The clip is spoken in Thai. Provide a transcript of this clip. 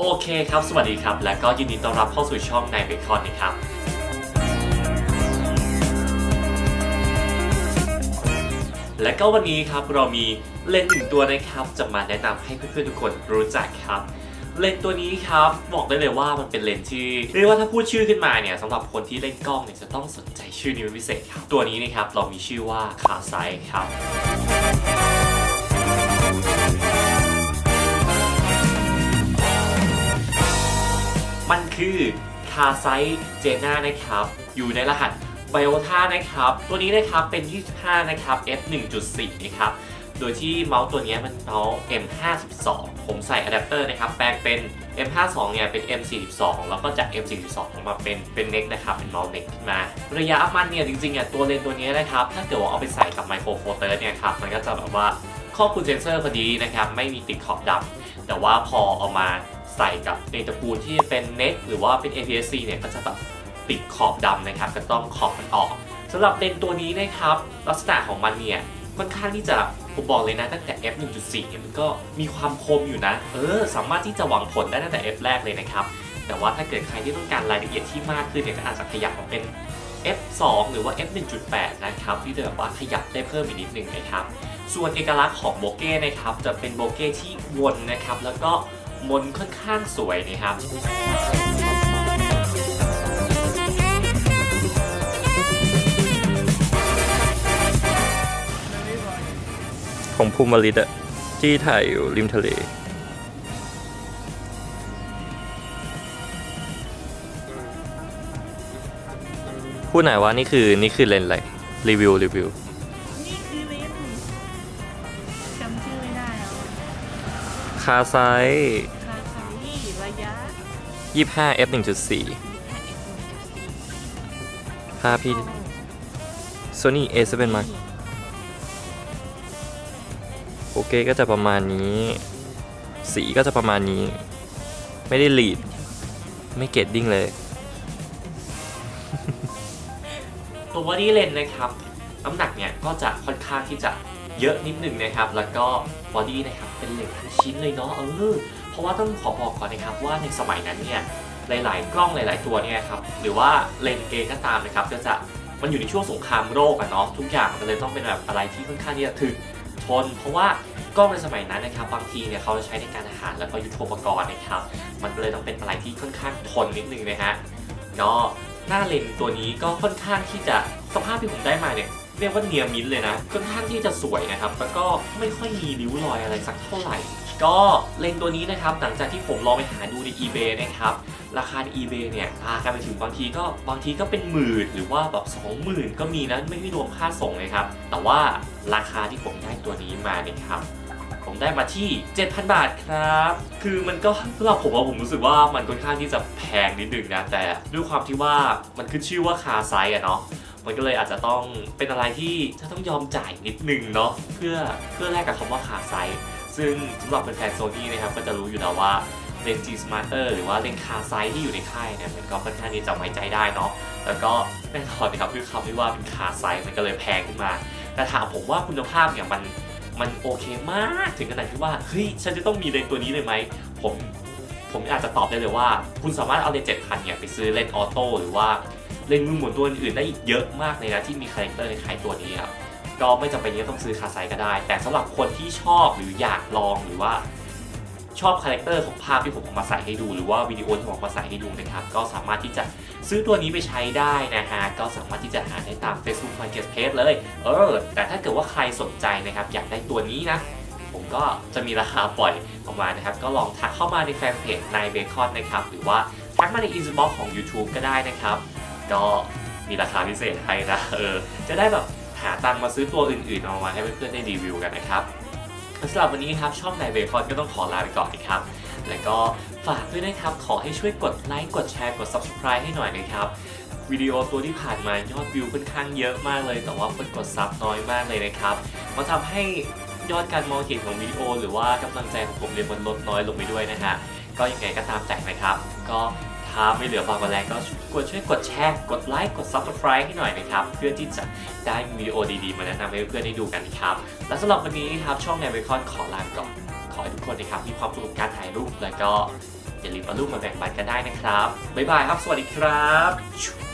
โอเคครับ สวัสดีครับ และก็ยินดีต้อนรับเข้าสู่ช่องนายเบคอนนะครับ และก็วันนี้ครับเรามีเลนส์หนึ่งตัวนะครับ จะมาแนะนำให้เพื่อนๆทุกคนรู้จักครับ เลนส์ตัวนี้ครับบอกได้เลยว่ามันเป็นเลนส์ที่เรียกว่าถ้าพูดชื่อขึ้นมาเนี่ยสำหรับคนที่เล่นกล้องเนี่ยจะต้องสนใจชื่อนี้เป็นพิเศษครับ ตัวนี้นะครับเรามีชื่อว่าคาไซครับ มันคือคาไซเจน่านะครับ อยู่ในรหัสไบโอทานะครับ ตัวนี้นะครับเป็น 25 นะครับ f 1.4นะครับ โดยที่เมาส์ตัวนี้มันเมาส์ M52 ผมใส่อะแดปเตอร์นะครับ แปลงเป็น M52 เนี่ยเป็น M42 แล้วก็จาก M42 ออกมาเป็นเป็นเน็กนะครับ เป็นเมาส์เน็กขึ้นมา ระยะมันเนี่ยจริงๆอะตัวเลนตัวนี้นะครับ ถ้าเกิดว่าเอาไปใส่กับไมโครโฟเตอร์เนี่ยครับ มันก็จะแบบว่าครอบคลุมเซนเซอร์พอดีนะครับ ไม่มีติดขอบดำแต่ว่าพอเอามา ใส่กับในตระกูลที่เป็นเน็กหรือว่าเป็น APS-C เนี่ยก็จะแบบติดขอบดำนะครับ ก็ต้องขอบมันออกสำหรับเลนตัวนี้นะครับ ลักษณะของมันเนี่ยค่อนข้างที่จะผมบอกเลยนะตั้งแต่ f 1.4เนี่ยมันก็มีความคมอยู่นะ เออ สามารถที่จะหวังผลได้ตั้งแต่ f แรกเลยนะครับ แต่ว่าถ้าเกิดใครที่ต้องการรายละเอียดที่มากขึ้นเนี่ยก็อาจจะขยับมาเป็น f 2หรือว่า f 1.8นะครับที่จะแบบว่าขยับได้เพิ่มอีกนิดหนึ่งนะครับ ส่วนเอกลักษณ์ของโบเก้นะครับจะเป็นโบเก้ที่วนนะครับแล้วก็ มนค่อนข้างสวยนะครับของภูมิลิตอะที่ถ่ายอยู่ริมทะเล พูดหน่อยว่านี่คือนี่คือเลนส์อะไรรีวิวรีวิวาไซคาไซระยะ25 f 1.4 ภาพพี่ Sony A7 Mark โอเคก็จะประมาณนี้ สีก็จะประมาณนี้ ไม่ได้ลีด ไม่เกตดิ้งเลย ตัวบอดี้เลนนะครับ น้ำหนักเนี่ยก็จะค่อนข้างที่จะ เยอะนิดหนึ่งนะครับ แล้วก็บอดี้นะครับเป็นเหล็กทั้งชิ้นเลยเนาะเออเพราะว่าต้องขอบอกก่อนนะครับว่าในสมัยนั้นเนี่ยหลาย ๆ กล้องหลาย ๆ ตัวเนี่ยครับหรือว่าเลนส์เองก็ตามนะครับก็จะมันอยู่ในช่วงสงครามโลกอะเนาะทุกอย่างมันเลยต้องเป็นแบบอะไรที่ค่อนข้างที่จะถึกทน เพราะว่ากล้องในสมัยนั้นนะครับบางทีเนี่ยเขาจะใช้ในการอาหารแล้วก็ยุทโธปกรณ์นะครับ มันเลยต้องเป็นอะไรที่ค่อนข้างทนนิดนึงนะฮะก็ หน้าเลนตัวนี้ก็ค่อนข้างที่จะสภาพที่ผมได้มาเนี่ยเรียกว่าเนียมินเลยนะค่อนข้างที่จะสวยนะครับ แล้วก็ไม่ค่อยมีริ้วรอยอะไรสักเท่าไหร่ ก็เลนตัวนี้นะครับ หลังจากที่ผมลองไปหาดูใน eBay นะครับ ราคาใน eBay เนี่ยราคาไปถึงบางทีก็บางทีก็เป็นหมื่นหรือว่าแบบ20,000 ก็มีนะ ไม่ไม่รวมค่าส่งเลยครับ แต่ว่าราคาที่ผมได้ตัวนี้มาเนี่ยครับ ผมได้มาที่ 7,000 บาทครับ คือมันก็สำหรับผมว่าผมรู้สึกว่ามันค่อนข้างที่จะแพงนิดนึงนะแต่ด้วยความที่ว่ามันขึ้นชื่อว่าคาไซอะเนาะมันก็เลยอาจจะต้องเป็นอะไรที่จะต้องยอมจ่ายนิดนึงเนาะเพื่อเพื่อแลกกับคำว่าคาไซซึ่งสำหรับแฟนโซนี่นะครับก็จะรู้อยู่แล้วว่าเลนส์ G Smarter หรือว่าเลนส์คาไซที่อยู่ในค่ายเนี่ยมันก็ค่อนข้างที่จะไว้ใจได้เนาะแล้วก็แน่นอนนะครับด้วยคำที่ว่าเป็นคาไซมันก็เลยแพงขึ้นมา แต่ถามผมว่าคุณภาพเนี่ยมัน มันโอเคมากถึงขนาดที่ว่าเฮ้ยฉันจะต้องมีเลนตัวนี้เลยไหมผมผมอาจจะตอบได้เลยว่า คุณสามารถเอาเลนเจ็ดพันเนี่ยไปซื้อเลนออโต้หรือว่าเลนมือหมุนตัวอื่นๆได้อีกเยอะมากเลยนะที่มีคาแรคเตอร์ในขายตัวนี้ครับก็ไม่จำเป็นที่ต้องซื้อคาไซก็ได้ แต่สำหรับคนที่ชอบหรืออยากลองหรือว่า ชอบคาแรคเตอร์ของภาพที่ผมเอามาใส่ให้ดู หรือว่าวิดีโอที่ผมเอามาใส่ให้ดูนะครับ ก็สามารถที่จะซื้อตัวนี้ไปใช้ได้นะฮะ ก็สามารถที่จะหาได้ตาม Facebook Marketplace เลย เออ แต่ถ้าเกิดว่าใครสนใจนะครับ อยากได้ตัวนี้นะ ผมก็จะมีราคาปล่อยออกมานะครับ ก็ลองทักเข้ามาในแฟนเพจนายเบคอนนะครับ หรือว่าทักมาในอินบ็อกของ YouTube ก็ได้นะครับ ก็มีราคาพิเศษให้นะ เออ จะได้แบบหาตังค์มาซื้อตัวอื่นๆเอามาให้เพื่อนๆได้รีวิวกันนะครับ สำหรับวันนี้ครับช่องนายเบคอนก็ต้องขอลาไปก่อนนะครับ แล้วก็ฝากด้วยนะครับ ขอให้ช่วยกดไลค์กดแชร์กด subscribe ให้หน่อยนะครับวิดีโอตัวที่ผ่านมายอดวิวค่อนข้างเยอะมากเลย แต่ว่าคนกดซับน้อยมากเลยนะครับมันทำให้ยอดการมองเห็นของวิดีโอ หรือว่ากำลังใจของผมเนี่ยมันลดน้อยลงไปด้วยนะฮะก็ยังไงก็ตามใจนะครับ ก็ ครับไม่เหลือบางวันแรงก็กดช่วยกดแชร์ กดไลค์ กด subscribe ให้หน่อยนะครับ เพื่อที่จะได้มีวิดีโอดีๆ มาแนะนำให้เพื่อนๆได้ดูกันนะครับ และสำหรับวันนี้นะครับช่องแนวเบคอนขอลาไปก่อน ขอให้ทุกคนนะครับมีความสุขกับการถ่ายรูปแล้วก็อย่าลืมเอารูปมาแบ่งปันกันได้นะครับบ๊ายบายครับ สวัสดีครับ